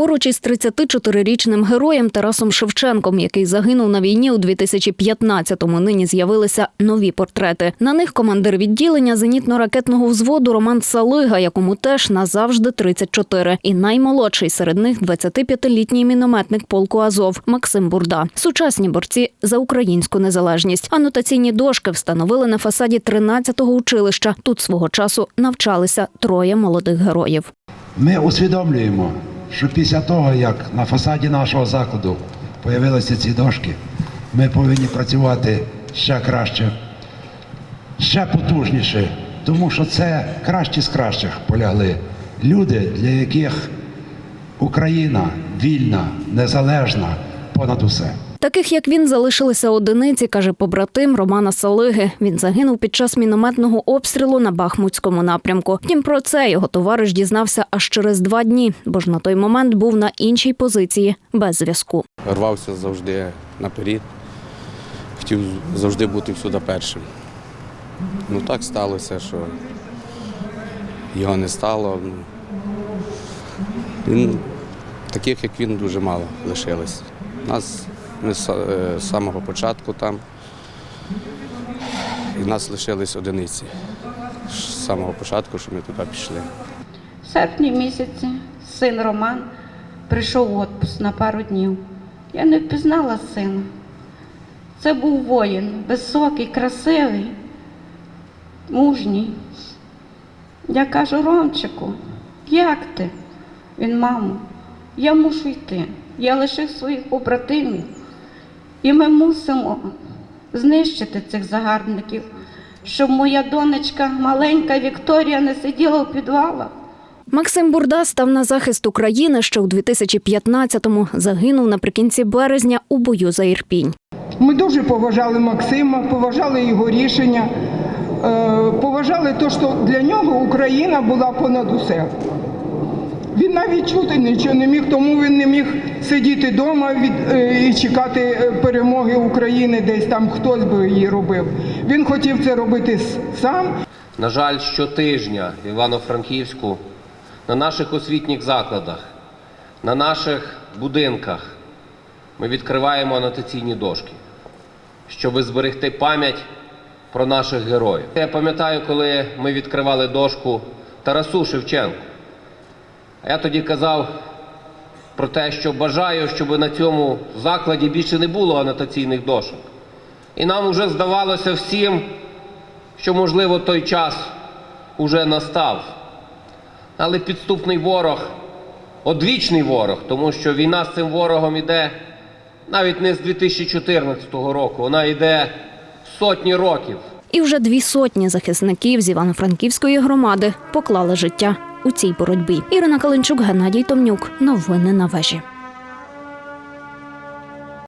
Поруч із 34-річним героєм Тарасом Шевченком, який загинув на війні у 2015-му, нині з'явилися нові портрети. На них командир відділення зенітно-ракетного взводу Роман Салига, якому теж назавжди 34. І наймолодший серед них 25-літній мінометник полку Азов Максим Бурда. Сучасні борці за українську незалежність. Анотаційні дошки встановили на фасаді 13-го училища. Тут свого часу навчалися троє молодих героїв. Ми усвідомлюємо, що після того, як на фасаді нашого закладу з'явилися ці дошки, ми повинні працювати ще краще, ще потужніше, тому що це кращі з кращих полягли люди, для яких Україна вільна, незалежна понад усе. Таких як він залишилися одиниці, каже побратим Романа Салиги. Він загинув під час мінометного обстрілу на Бахмутському напрямку. Втім, про це його товариш дізнався аж через два дні, бо ж на той момент був на іншій позиції без зв'язку. рвався завжди наперед, хотів завжди бути всюди першим. Ну так сталося, що його не стало. Він, таких, як він, дуже мало лишилось. Нас ми з е, самого початку там, і нас лишились одиниці. З самого початку, що ми туди пішли. В серпні місяці син Роман прийшов в отпуск на пару днів. Я не впізнала сина. Це був воїн, високий, красивий, мужній. Я кажу, Ромчику, як ти? Він, мамо, я мушу йти. Я лишив своїх побратимів, і ми мусимо знищити цих загарбників, щоб моя донечка, маленька Вікторія, не сиділа у підвалах. Максим Бурда став на захист України ще у 2015-му. Загинув наприкінці березня у бою за Ірпінь. Ми дуже поважали Максима, поважали його рішення, е, поважали те, що для нього Україна була понад усе. Він навіть чути нічого не міг, тому він не міг сидіти вдома е, і чекати е, перемоги України, десь там хтось би її робив. Він хотів це робити сам. На жаль, щотижня в Івано-Франківську на наших освітніх закладах, на наших будинках ми відкриваємо анотаційні дошки, щоб зберегти пам'ять про наших героїв. Я пам'ятаю, коли ми відкривали дошку Тарасу Шевченку. А я тоді казав про те, що бажаю, щоб на цьому закладі більше не було анотаційних дошок. І нам вже здавалося всім, що, можливо, той час уже настав. Але підступний ворог, одвічний ворог, тому що війна з цим ворогом іде навіть не з 2014 року, вона йде сотні років. І вже дві сотні захисників з Івано-Франківської громади поклали життя у цій боротьбі. Ірина Калинчук, Геннадій Томнюк. Новини на вежі.